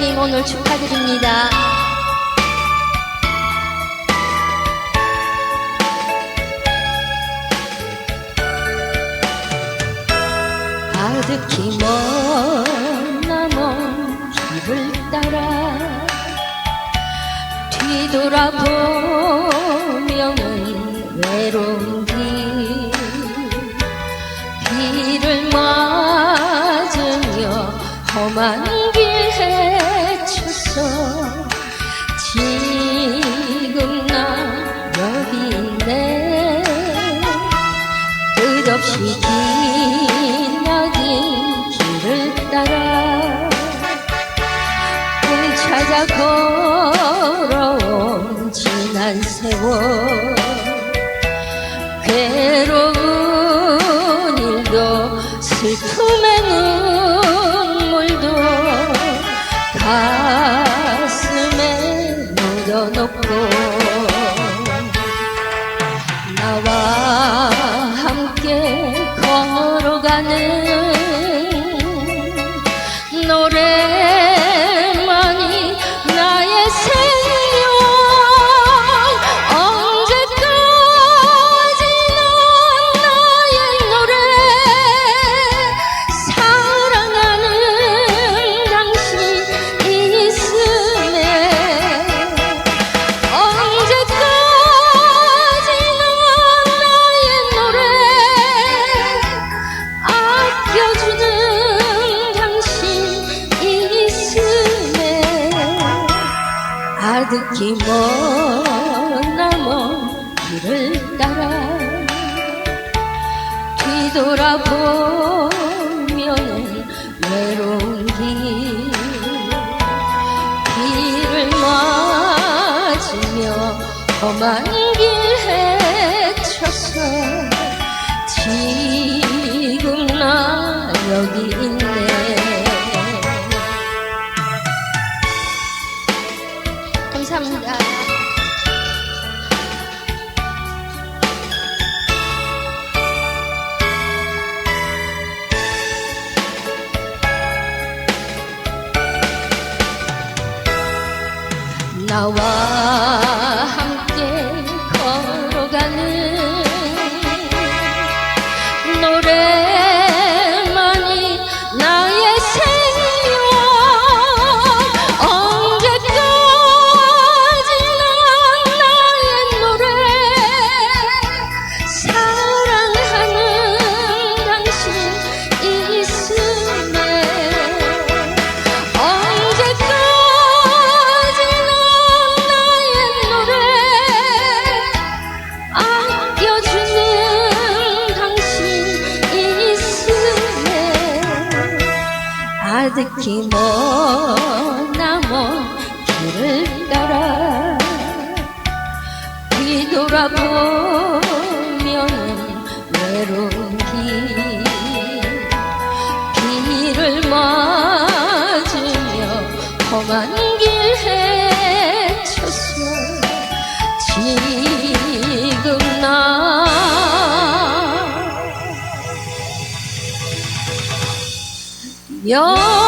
회장님 오늘 축하드립니다. 아득히 머나먼 길을 따라 뒤돌아보면은 외로운 길 비를 맞으며 험한 길 지금 나 여기 있네. 끝없이 기나긴 길을 따라 꿈 찾아 걸어온 지난 세월. 괴로운 일도 슬픔의 눈물도 가 아껴주는 당신 있음에 아득히 머나먼 길을 따라 뒤돌아보면 외로운 길 비를 맞으며 험한 길 헤쳐서 지 감사합니다. 나와 아득히 머나먼 길을 따라 뒤돌아보면 외로운 길. 비를 맞으며 험한 길 헤쳐서 지금 나 여